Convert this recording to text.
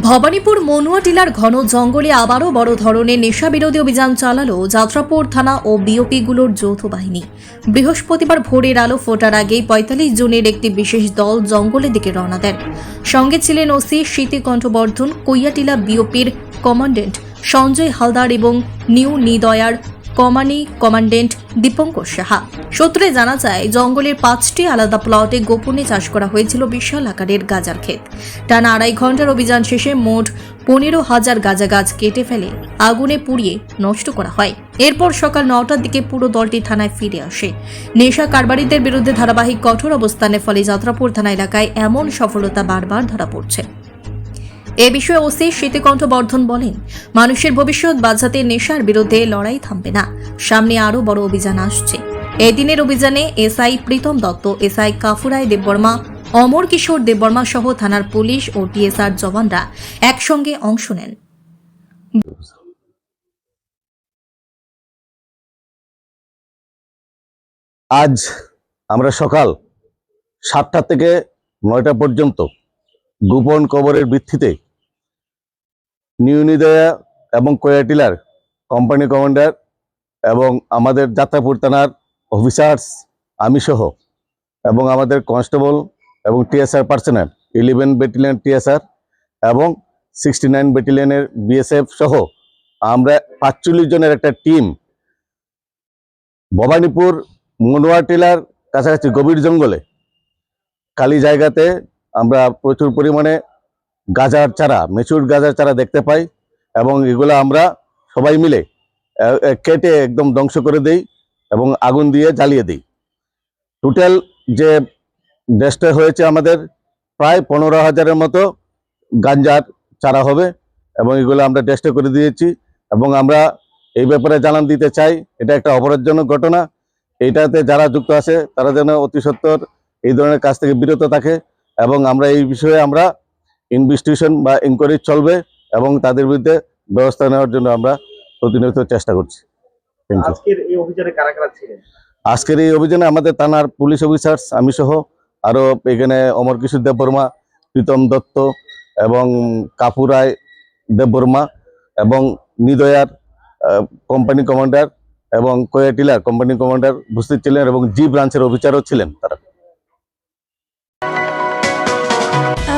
Bhabanipur Manua tiller ঘন জঙ্গলে আবারও বড় ধরনের নেশা বিরোধী অভিযান চালালো যাত্রাপুর থানা ও বিওপিগুলোর যৌথ বাহিনী। বৃহস্পতিবার ভোরের আলো ফোটার আগেই পঁয়তাল্লিশ জনের একটি বিশেষ দল জঙ্গলের দিকে রওনা দেন। সঙ্গে ছিলেন ওসি স্মৃতি কণ্ঠবর্ধন কৈয়াটিলা বিওপির কমান্ডেন্ট সঞ্জয় হালদার এবং নিউ নিদয়ার কমানি কমান্ডেন্ট দীপঙ্কর সাহা। সূত্রে জানা যায়, জঙ্গলের পাঁচটি আলাদা প্লটে গোপনে চাষ করা হয়েছিল বিশাল আকারের গাজার ক্ষেত। টানা আড়াই ঘণ্টার অভিযান শেষে মোট পনেরো হাজার গাঁজা গাছ কেটে ফেলে, আগুনে পুড়িয়ে নষ্ট করা হয়। এরপর সকাল নটার দিকে পুরো দলটি থানায় ফিরে আসে। নেশা কারবারিদের বিরুদ্ধে ধারাবাহিক কঠোর অবস্থানের ফলে যাত্রাপুর থানা এলাকায় এমন সফলতা বারবার ধরা পড়ছে। এ বিষয়ে ওসি স্মৃতিকণ্ঠ বর্ধন বলেন, মানুষের ভবিষ্যৎ বাঁচাতে নেশার বিরুদ্ধে লড়াই থামবে না। সামনে আরও বড় অভিযান আসছে। এদিনের অভিযানে এসআই প্রীতম দত্ত, এসআই কাফুরাই দেববর্মা, অমর কিশোর দেববর্মা সহ থানার পুলিশ ও টিএসআর জওয়ানরা একসঙ্গে অংশ নেন। আজ আমরা সকাল সাতটা থেকে নয়টা পর্যন্ত গোপন কবরের ভিত্তিতে নিউনিদয়া এবং কোয়াটিলার কোম্পানি কমান্ডার এবং আমাদের যাত্রাপুর থানার অফিসার্স আমি সহ, এবং আমাদের কনস্টেবল এবং TSR personal eleven battalion TSR এবং সিক্সটি নাইন ব্যাটালিয়নের বিএসএফ সহ, আমরা পাঁচচল্লিশ জনের একটা টিম ভবানীপুর, মনোয়া টিলার কাছাকাছি গভীর জঙ্গলে, খালি জায়গাতে আমরা প্রচুর পরিমাণে গাজার চারা, মেচুর গাজার চারা দেখতে পাই এবং এগুলো আমরা সবাই মিলে কেটে একদম ধ্বংস করে দেই এবং আগুন দিয়ে জ্বালিয়ে দিই। টোটাল যে ডেস্ট্রয় হয়েছে আমাদের প্রায় পনেরো হাজারের মতো গাঞ্জার চারা হবে এবং এগুলো আমরা ডেস্ট্রয় করে দিয়েছি এবং আমরা এই ব্যাপারে জানান দিতে চাই, এটা একটা অপরাধজনক ঘটনা। এইটাতে যারা যুক্ত আছে তারা যেন অতি সত্বর এই ধরনের কাজ থেকে বিরত থাকে এবং আমরা এই বিষয়ে আমরা ইনভেস্টিগেশন বা ইনকোয়ারি চলবে এবং তাদের বিরুদ্ধে ব্যবস্থা নেওয়ার জন্য আমরা প্রতিনিয়ত চেষ্টা করছি। আজকের এই অভিযানে কারা কারা ছিলেন? আজকের এই অভিযানে আমাদের থানার পুলিশ অফিসার্স আমি সহ আরও এখানে অমর কিশোর দেববর্মা প্রীতম দত্ত এবং কাপু রায় দেববর্মা এবং নিদয়ার কোম্পানি কমান্ডার এবং কোয়াটিলার কোম্পানি কমান্ডার উপস্থিত ছিলেন এবং জি ব্রাঞ্চের অফিসারও ছিলেন তারা।